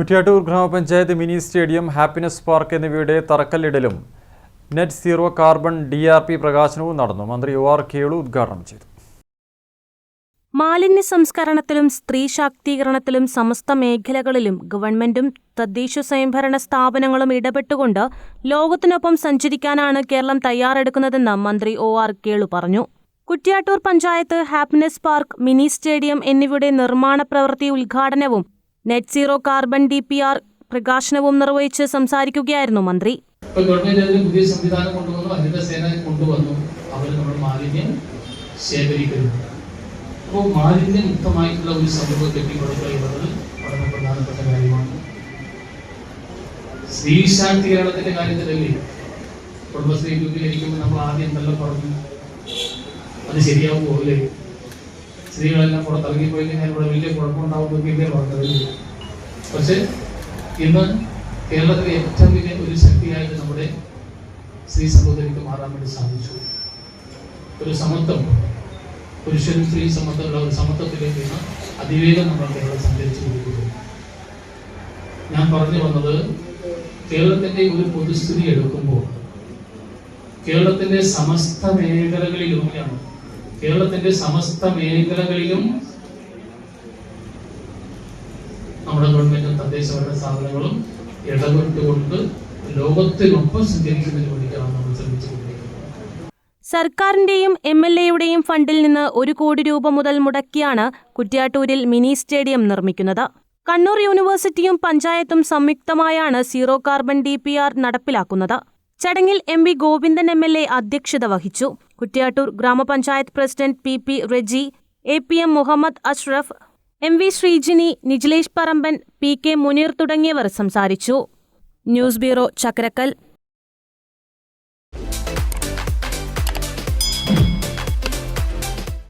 കുറ്റ്യാട്ടൂർ ഗ്രാമപഞ്ചായത്ത് mini stadium happiness park എന്നിവയുടെ തറക്കല്ലിടലും net zero carbon D R P പ്രകാശനവും നടന്നു. മന്ത്രി ഒ ആർ കേളു ഉദ്ഘാടനം ചെയ്തു. മാലിന്യ സംസ്കരണത്തിലും സ്ത്രീ ശാക്തീകരണത്തിലും സമസ്ത മേഖലകളിലും ഗവൺമെന്റും തദ്ദേശ സ്വയംഭരണ സ്ഥാപനങ്ങളും ഇടപെട്ടുകൊണ്ട് ലോകത്തിനൊപ്പം സഞ്ചരിക്കാനാണ് കേരളം തയ്യാറെടുക്കുന്നതെന്ന് മന്ത്രി ഒ ആർ കേളു പറഞ്ഞു. Kuttiattoor panchayat happiness park mini stadium എന്നിവയുടെ നിർമ്മാണ പ്രവൃത്തി ഉദ്ഘാടനവും net zero carbon D P R പ്രകാശനവും നിർവഹിച്ച് സംസാരിക്കുകയായിരുന്നു മന്ത്രി. പുതിയ സംവിധാനം കൊണ്ടുവന്നു ഹരിതസേന കൊണ്ടുവന്നു. അവർ നമ്മൾ മാലിന്യം ശേഖരിക്കുന്നു. അപ്പോൾ മാലിന്യമുക്തമായിട്ടുള്ള ഒരു സമൂഹം കെട്ടിക്കൊടുക്കുക എന്നത് വളരെ പ്രധാനപ്പെട്ട കാര്യമാണ്. സ്ത്രീ ശാക്തീകരണത്തിന്റെ കാര്യത്തിലല്ലേ? കുടുംബശ്രീ രൂപീകരിക്കുമ്പോൾ നമ്മൾ ആദ്യം എന്തെല്ലാം പറഞ്ഞു. അത് ശരിയാവുമോ അല്ലേ? സ്ത്രീകളെല്ലാം പുറത്തിറങ്ങി പോയി കഴിഞ്ഞാൽ ഇവിടെ വലിയ കുഴപ്പമുണ്ടാവുമെന്നൊക്കെ പറഞ്ഞത് പക്ഷെ ഇന്ന് കേരളത്തിലെ ഏറ്റവും വലിയ ഒരു ശക്തിയായിട്ട് നമ്മുടെ സ്ത്രീ സഹോദരിക്ക് മാറാൻ വേണ്ടി സാധിച്ചു. ഒരു സമത്വം പുരുഷനും സ്ത്രീ സമത്വമുള്ള ഒരു സമത്വത്തിലേക്ക് ഇന്ന് അതിവേഗം നമ്മൾ കേരളം സഞ്ചരിച്ചു കൊണ്ടിരിക്കുന്നു ഞാൻ പറഞ്ഞു വന്നത് കേരളത്തിന്റെ ഒരു പൊതുസ്ഥിതി എടുക്കുമ്പോൾ കേരളത്തിന്റെ സമസ്ത മേഖലകളിലുമാണ് കേരളത്തിന്റെ സമസ്ത മേഖലകളിലും നമ്മുടെ ഗവൺമെന്റും തദ്ദേശഭരണ സ്ഥാപനങ്ങളും ഇടപെട്ടുകൊണ്ട് ലോകത്തിനൊപ്പം സഞ്ചരിക്കുന്നതിന് വേണ്ടിയിട്ടാണ് നമ്മൾ ശ്രമിച്ചുകൊണ്ടിരിക്കുന്നത്. സർക്കാരിന്റെയും എം എൽ എയുടെയും ഫണ്ടിൽ നിന്ന് ഒരു കോടി രൂപ മുതൽ മുടക്കിയാണ് കുറ്റ്യാട്ടൂരിൽ മിനി സ്റ്റേഡിയം നിർമ്മിക്കുന്നത്. കണ്ണൂർ യൂണിവേഴ്സിറ്റിയും പഞ്ചായത്തും സംയുക്തമായാണ് സീറോ കാർബൺ ഡി നടപ്പിലാക്കുന്നത്. ചടങ്ങിൽ എം വി ഗോവിന്ദൻ എ അധ്യക്ഷത വഹിച്ചു. കുറ്റ്യാട്ടൂർ ഗ്രാമപഞ്ചായത്ത് president P P Reji A P M Muhammad Ashraf M V Sreejini Nijilesh Paramban P K Muneer തുടങ്ങിയവർ സംസാരിച്ചു. News bureau Chakrakkal.